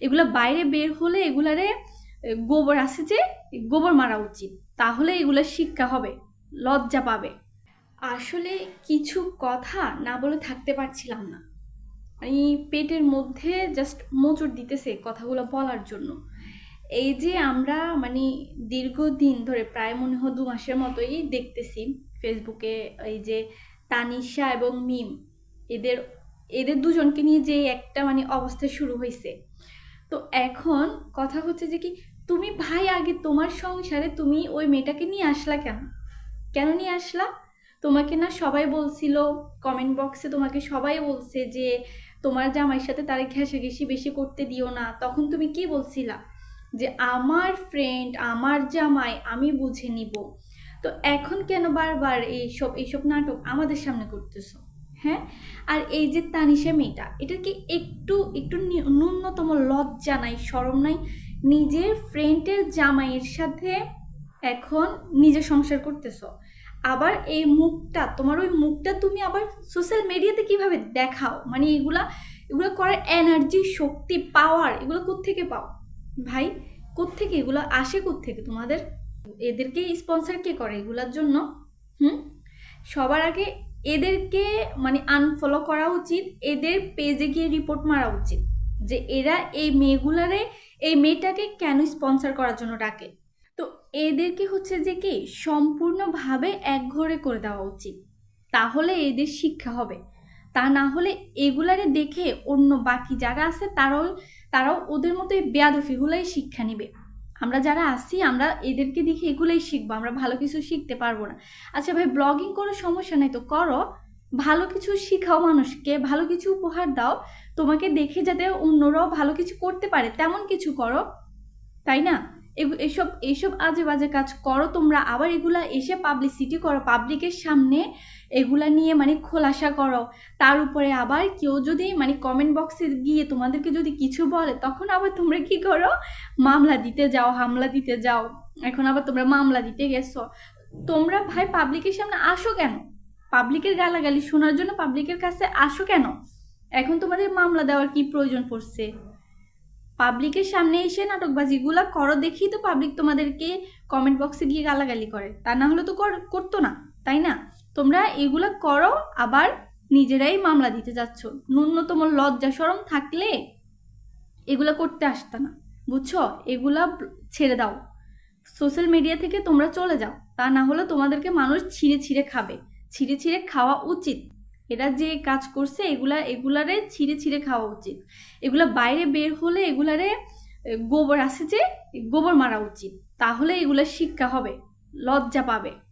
এগুলা বাইরে বের হলে এগুলারে গোবর আছে যে, গোবর মারা উচিত। তাহলে এগুলা শিক্ষা হবে, লজ্জা পাবে। আসলে কিছু কথা না বলে থাকতে পারছিলাম না। আমি পেটের মধ্যে জাস্ট মোচড় দিতেছে কথাগুলো বলার জন্য। এই যে আমরা মানে দীর্ঘদিন ধরে, প্রায় মনে হয় দু মাসের মতোই দেখতেছি ফেসবুকে এই যে তানিশা এবং মিম। এদের এদের দুজনকে নিয়ে যে একটা মানে অবস্থা শুরু হয়েছে তো এখন কথা হচ্ছে যে কি, তুমি ভাই আগে তোমার সংসারে তুমি ওই মেয়েটাকে নিয়ে আসলা কেন? কেন নিয়ে আসলা? তোমাকে না সবাই বলছিল কমেন্ট বক্সে তোমাকে সবাই বলছে যে, তোমার জামাইয়ের সাথে তারে ঘেঁষাঘেঁষি বেশি করতে দিও না। তখন তুমি কি বলছিলা? যে আমার ফ্রেন্ড আমার জামাই, আমি বুঝে নিব। তো এখন কেন বারবার এইসব এইসব নাটক আমাদের সামনে করতেছো? হ্যাঁ? আর এই যে তানিশা মেয়েটা এটার কি একটু একটু ন্যূনতম লজ্জা নাই সরম নাই, নিজের ফ্রেন্ডের জামাইয়ের সাথে এখন নিজে সংসার করতেছ। আবার এই মুখটা, তোমার ওই মুখটা তুমি আবার সোশ্যাল মিডিয়াতে কীভাবে দেখাও? মানে এগুলা, এগুলো করার এনার্জি শক্তি পাওয়ার এগুলো কোত্থেকে পাও? ভাই, কোত্থেকে? এগুলো আসে কোত্থেকে তোমাদের? এদেরকে স্পন্সর কে করে? এগুলোর জন্য, হুম? সবার আগে এদেরকে মানে আনফলো করা উচিত, এদের পেজে গিয়ে রিপোর্ট মারা উচিত, যে এরা এই মেয়েগুলারে, এই মেয়েটাকে কেন স্পন্সর করার জন্য ডাকে। তো এদেরকে হচ্ছে যে কি, সম্পূর্ণভাবে একঘরে করে দেওয়া উচিত, তাহলে এদের শিক্ষা হবে। তা না হলে এগুলারে দেখে অন্য বাকি যারা আছে, তারাও তারাও ওদের মতোই বেয়াদফিগুলাই শিক্ষা নিবে। আমরা যারা আসি আমরা এদেরকে দেখে এগুলোই শিখব, আমরা ভালো কিছু শিখতে পারব না। আচ্ছা ভাই ব্লগিং কোনো সমস্যা নাই তো। করো, ভালো কিছু শিখাও মানুষকে, ভালো কিছু উপহার দাও। তোমাকে দেখে যাতে অন্যরাও ভালো কিছু করতে পারে, তেমন কিছু করো, তাই না? এসব এইসব আজে বাজে কাজ করো, তোমরা আবার এগুলা এসে পাবলিসিটি করো পাবলিকের সামনে এগুলা নিয়ে মানে খোলাসা করো। তার উপরে আবার কেউ যদি মানে কমেন্ট বক্সে গিয়ে তোমাদেরকে যদি কিছু বলে, তখন আবার তোমরা কি করো? মামলা দিতে যাও, হামলা দিতে যাও। এখন আবার তোমরা মামলা দিতে গেছো। তোমরা ভাই পাবলিকের সামনে আসো কেন? পাবলিকের গালাগালি শোনার জন্য পাবলিকের কাছে আসো কেন? এখন তোমাদের মামলা দেওয়ার কি প্রয়োজন পড়ছে? পাবলিকের সামনে এসে নাটকবাজিগুলা করো দেখেই তো পাবলিক তোমাদেরকে কমেন্ট বক্সে গিয়ে গালাগালি করে। তা না হলে তো কর- করতো না, তাই না? তোমরা এগুলা করো, আবার নিজেরাই মামলা দিতে যাচ্ছ। ন্যূনতম লজ্জা সরম থাকলে এগুলা করতে আসতে না, বুঝছ? এগুলা ছেড়ে দাও। সোশ্যাল মিডিয়া থেকে তোমরা চলে যাও। তা না হলে তোমাদেরকে মানুষ ছিঁড়ে ছিঁড়ে খাবে। ছিঁড়ে ছিঁড়ে খাওয়া উচিত। এরা যে কাজ করছে, এগুলা, এগুলারে ছিঁড়ে ছিঁড়ে খাওয়া উচিত। এগুলা বাইরে বের হলে এগুলারে গোবর আছে যে, গোবর মারা উচিত। তাহলে এগুলা শিক্ষা হবে, লজ্জা পাবে।